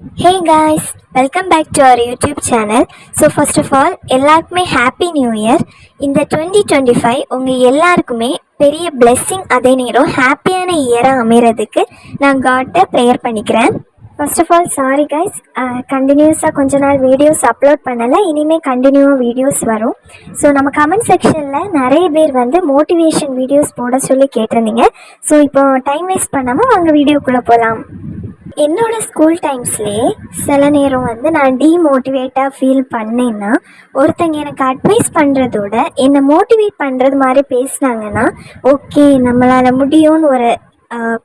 Hey guys welcome back to our YouTube channel so first of all எல்லாருக்குமே happy new year இந்த twenty twenty five உங்கள் எல்லாருக்குமே பெரிய blessing அதே நேரம் ஹாப்பியான இயராக அமைகிறதுக்கு நான் காட்டை ப்ரேயர் பண்ணிக்கிறேன். First of all sorry guys கண்டினியூஸாக கொஞ்ச நாள் வீடியோஸ் அப்லோட் பண்ணலை இனிமேல் கண்டினியூவாக வீடியோஸ் வரும். ஸோ நம்ம கமெண்ட் செக்ஷனில் நிறைய பேர் வந்து மோட்டிவேஷன் வீடியோஸ் போட சொல்லி கேட்டிருந்தீங்க. ஸோ இப்போ டைம் வேஸ்ட் பண்ணாமல் அங்கே வீடியோக்குள்ளே போகலாம் என்னோட ஸ்கூல் டைம்ஸ்லேயே சில நேரம் வந்து நான் டீமோட்டிவேட்டாக ஃபீல் பண்ணேன்னா ஒருத்தங்க எனக்கு அட்வைஸ் பண்ணுறதோட என்னை மோட்டிவேட் பண்ணுறது மாதிரி பேசுனாங்கன்னா ஓகே நம்மளால் முடியும்னு ஒரு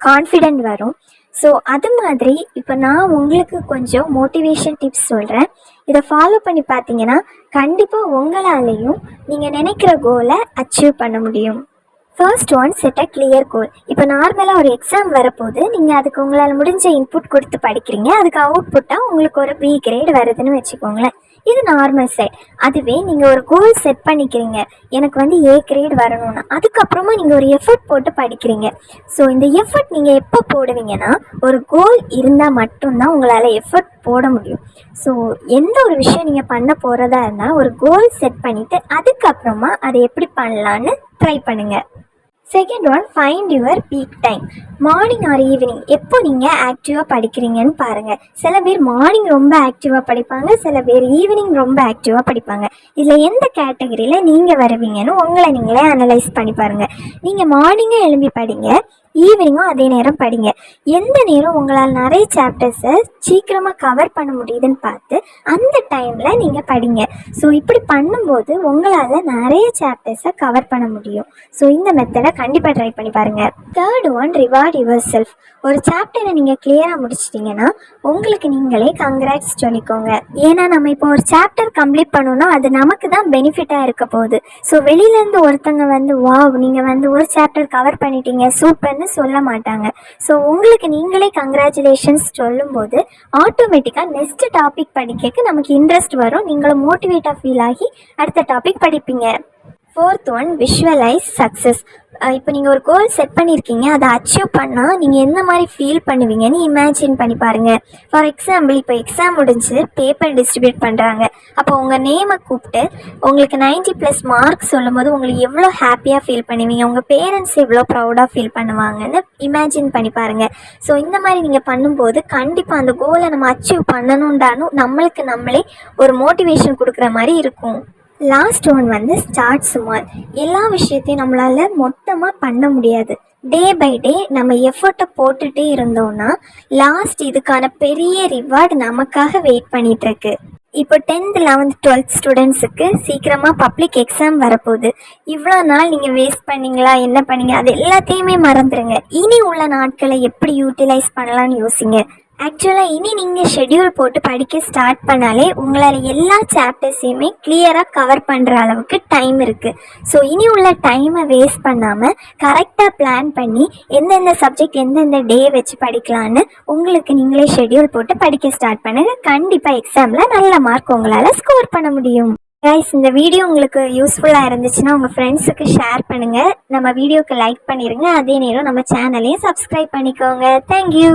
கான்ஃபிடென்ட் வரும். ஸோ அது மாதிரி இப்போ நான் உங்களுக்கு கொஞ்சம் மோட்டிவேஷன் டிப்ஸ் சொல்கிறேன் இதை ஃபாலோ பண்ணி பார்த்தீங்கன்னா கண்டிப்பாக உங்களாலேயும் நீங்கள் நினைக்கிற கோலை அச்சீவ் பண்ண முடியும். First one set a clear goal இப்போ நார்மலாக ஒரு எக்ஸாம் வரப்போது நீங்கள் அதுக்கு உங்களால் முடிஞ்ச இன்புட் கொடுத்து படிக்கிறீங்க. அதுக்கு அவுட்புட்டாக உங்களுக்கு ஒரு பி கிரேட் வருதுன்னு வச்சுக்கோங்களேன். இது நார்மல் செட் அதுவே நீங்கள் ஒரு கோல் செட் பண்ணிக்கிறீங்க. எனக்கு வந்து ஏ கிரேட் வரணும்னா. அதுக்கப்புறமா நீங்கள் ஒரு எஃபர்ட் போட்டு படிக்கிறீங்க. ஸோ இந்த எஃபர்ட் நீங்கள் எப்போ போடுவீங்கன்னா ஒரு கோல் இருந்தால் மட்டும்தான் உங்களால் எஃபர்ட் போட முடியும். ஸோ எந்த ஒரு விஷயம் நீங்கள் பண்ண போகிறதா இருந்தால் ஒரு கோல் செட் பண்ணிவிட்டு அதுக்கப்புறமா அதை எப்படி பண்ணலான்னு ட்ரை பண்ணுங்கள் second one find your peak time morning or evening எப்போ நீங்கள் ஆக்டிவாக படிக்கிறீங்கன்னு பாருங்கள் சில பேர் மார்னிங் ரொம்ப ஆக்டிவாக படிப்பாங்க சில பேர் ஈவினிங் ரொம்ப ஆக்டிவாக படிப்பாங்க. இதில் எந்த கேட்டகரியில் நீங்கள் வருவீங்கன்னு உங்களை நீங்களே அனலைஸ் பண்ணி பாருங்கள் நீங்கள் மார்னிங்கே எழும்பி படிங்க ஈவினிங்கும் அதே நேரம் படிங்க. எந்த நேரம் உங்களால் நிறைய சாப்டர்ஸை சீக்கிரமாக கவர் பண்ண முடியுதுன்னு பார்த்து அந்த டைமில் நீங்கள் படிங்க. ஸோ இப்படி பண்ணும்போது உங்களால் நிறைய சாப்டர்ஸை கவர் பண்ண முடியும். ஸோ இந்த மெத்தடை கண்டிப்பாக ட்ரை பண்ணி பாருங்கள் third one reward yourself ஒரு சாப்டரை நீங்கள் கிளியராக முடிச்சிட்டிங்கன்னா உங்களுக்கு நீங்களே கங்க்ராட்ஸ் சொல்லிக்கோங்க. ஏன்னா நம்ம இப்போ ஒரு சாப்டர் கம்ப்ளீட் பண்ணோம்னா அது நமக்கு தான் பெனிஃபிட்டாக இருக்க போகுது. ஸோ வெளியிலேருந்து ஒருத்தங்க வந்து வாவ் நீங்கள் வந்து ஒரு சாப்டர் கவர் பண்ணிட்டீங்க. சூப்பர்னு சொல்ல மாட்டாங்க. ஸோ உங்களுக்கு நீங்களே கங்க்ராச்சுலேஷன்ஸ் சொல்லும்போது ஆட்டோமேட்டிக்காக நெக்ஸ்ட் டாபிக் படிக்க நமக்கு இன்ட்ரெஸ்ட் வரும். நீங்களும் மோட்டிவேட்டாக ஃபீல் ஆகி அடுத்த டாபிக் படிப்பீங்க. ஃபோர்த் ஒன் விஷுவலைஸ் சக்ஸஸ் இப்போ நீங்கள் ஒரு கோல் செட் பண்ணியிருக்கீங்க அதை அச்சீவ் பண்ணால் நீங்கள் எந்த மாதிரி ஃபீல் பண்ணுவீங்கன்னு இமேஜின் பண்ணி பாருங்கள் ஃபார் எக்ஸாம்பிள் இப்போ எக்ஸாம் முடிஞ்சு பேப்பர் டிஸ்ட்ரிபியூட் பண்ணுறாங்க அப்போ உங்கள் நேமை கூப்பிட்டு உங்களுக்கு 90 ப்ளஸ் மார்க் சொல்லும்போது உங்களுக்கு எவ்வளோ ஹாப்பியாக ஃபீல் பண்ணுவீங்க உங்கள் பேரண்ட்ஸ் எவ்வளோ ப்ரௌடாக ஃபீல் பண்ணுவாங்கன்னு இமேஜின் பண்ணி பாருங்கள் ஸோ இந்த மாதிரி நீங்கள் பண்ணும்போது கண்டிப்பாக அந்த கோலை நம்ம அச்சீவ் பண்ணணுண்டானும் நம்மளுக்கு நம்மளே ஒரு மோட்டிவேஷன் கொடுக்குற மாதிரி இருக்கும். லாஸ்ட் ஒன் வந்து ஸ்டார்ட் சுமார் எல்லா விஷயத்தையும் நம்மளால் மொத்தமாக பண்ண முடியாது. டே பை டே நம்ம எஃபர்ட்டை போட்டுகிட்டே இருந்தோம்னா லாஸ்ட் இதுக்கான பெரிய ரிவார்டு நமக்காக வெயிட் பண்ணிட்டு இருக்கு இப்போ டென்த் லெவன்த் டுவெல்த் ஸ்டூடெண்ட்ஸுக்கு சீக்கிரமாக பப்ளிக் எக்ஸாம் வரப்போகுது. இவ்வளோ நாள் நீங்கள் வேஸ்ட் பண்ணீங்களா என்ன பண்ணீங்க அது எல்லாத்தையுமே மறந்துடுங்க இனி உள்ள நாட்களை எப்படி யூட்டிலைஸ் பண்ணலாம்னு யோசிங்க. ஆக்சுவலாக இனி நீங்கள் ஷெட்யூல் போட்டு படிக்க ஸ்டார்ட் பண்ணாலே உங்களால் எல்லா சாப்டர்ஸையுமே கிளியராக கவர் பண்ணுற அளவுக்கு டைம் இருக்குது ஸோ இனி உள்ள டைமை வேஸ்ட் பண்ணாமல் கரெக்டாக பிளான் பண்ணி எந்தெந்த சப்ஜெக்ட் எந்தெந்த டே வச்சு படிக்கலான்னு உங்களுக்கு நீங்களே ஷெட்யூல் போட்டு படிக்க ஸ்டார்ட் பண்ணுங்கள் கண்டிப்பாக எக்ஸாமில் நல்ல மார்க் உங்களால் ஸ்கோர் பண்ண முடியும். கைஸ் இந்த வீடியோ உங்களுக்கு யூஸ்ஃபுல்லாக இருந்துச்சுன்னா உங்கள் ஃப்ரெண்ட்ஸுக்கு ஷேர் பண்ணுங்கள் நம்ம வீடியோக்கு லைக் பண்ணிடுங்க அதே நேரம் நம்ம சேனலையும் சப்ஸ்கிரைப் பண்ணிக்கோங்க. தேங்க்யூ